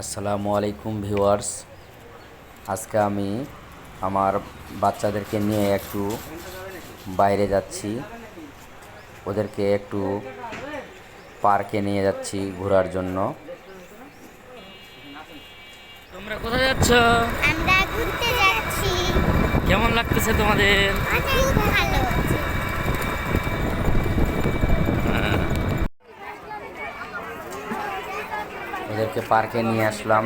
আসসালামু আলাইকুম ভিউয়ার্স। আজকে আমি আমার বাচ্চাদেরকে নিয়ে একটু বাইরে যাচ্ছি। ওদেরকে একটু পার্কে নিয়ে যাচ্ছি ঘোরার জন্য। তোমরা কোথায় যাচ্ছ? আমরা ঘুরতে যাচ্ছি। কেমন লাগতেছে তোমাদের? অনেক ভালো ওদেরকে পার্কে নিয়ে আসলাম।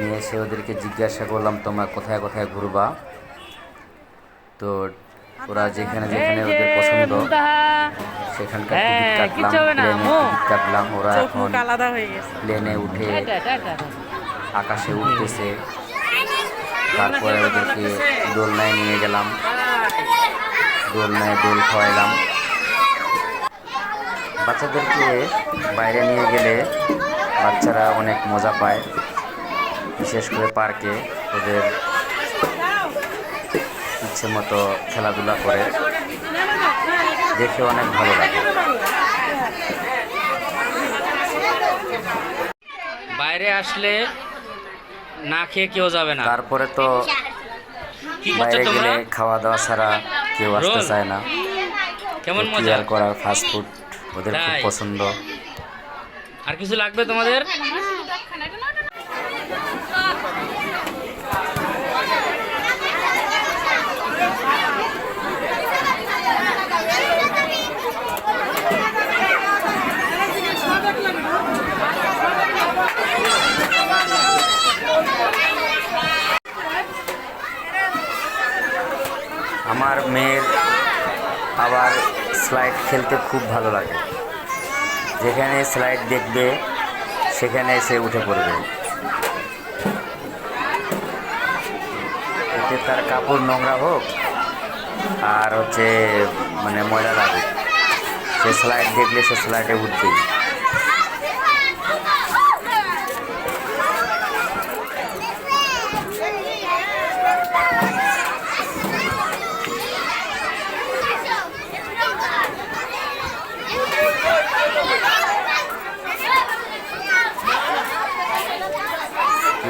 নিয়ে এসে ওদেরকে জিজ্ঞাসা করলাম তোমরা কোথায় কোথায় ঘুরবা? তো ওরা যেখানে যেখানে ওদের পছন্দ সেখানকার টিকিট কাটলাম। টিকিট কাটলাম। ওরা এখন মুখ আলাদা হয়ে গেছে। প্লেনে উঠে। আকাশে উঠতেছে। তারপরে ওদেরকে দোলনায় নিয়ে গেলাম। দোলনায় দোল খাওয়াইলাম। বাচ্চাদেরকে বাইরে নিয়ে গেলে বাচ্চারা অনেক মজা পায় বিশেষ করে পার্কে ওদের ইচ্ছে মতো খেলাধুলা করে। দেখে অনেক ভালো লাগে। বাইরে আসলে না খেয়ে কেউ যাবে না। তারপরে তো বাইরে গেলে খাওয়া দাওয়া ছাড়া কেউ আসতে চায় না। কেমন মজা? করার ফাস্টফুড ওদের খুব পছন্দ। আর কিছু লাগবে তোমাদের? আমার মেয়ের আবার স্লাইড খেলতে খুব ভালো লাগে। যেখানে স্লাইড দেখবে, সেখানে সে উঠে পড়বে। এতে তার কাপড় নোংরা হোক, আর হচ্ছে মানে ময়লা লাগুক। সে স্লাইড দেখলে সে স্লাইডে উঠবেই।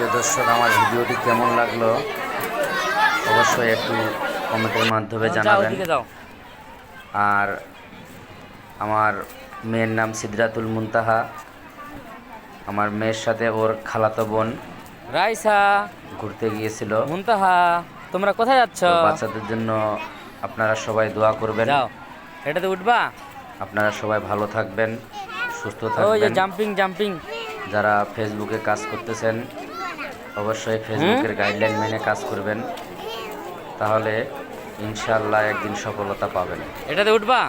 প্রিয় দর্শক আমার ভিডিওটি কেমন লাগল অবশ্যই একটু কমেন্টের মাধ্যমে যাও জানাবেন। আর আমার মেয়ের নাম সিদ্রাতুল মুনতাহা। আমার মেয়ের সাথে ওর খালাতো বোন রাইসা ঘুরতে গিয়েছিল। মুনতাহা তোমরা কোথায় যাচ্ছ? বাচ্চাদের জন্য আপনারা সবাই দোয়া করবেন। এটাতে উঠবা। আপনারা সবাই ভালো থাকবেন সুস্থ থাকবেন। জাম্পিং জাম্পিং যারা ফেসবুকে কাজ করতেছেন অবশ্যই ফেসবুকের গাইডলাইন মেনে কাজ করবেন। তাহলে ইনশাল্লাহ একদিন সফলতা পাবেন। এটাতে উঠবা?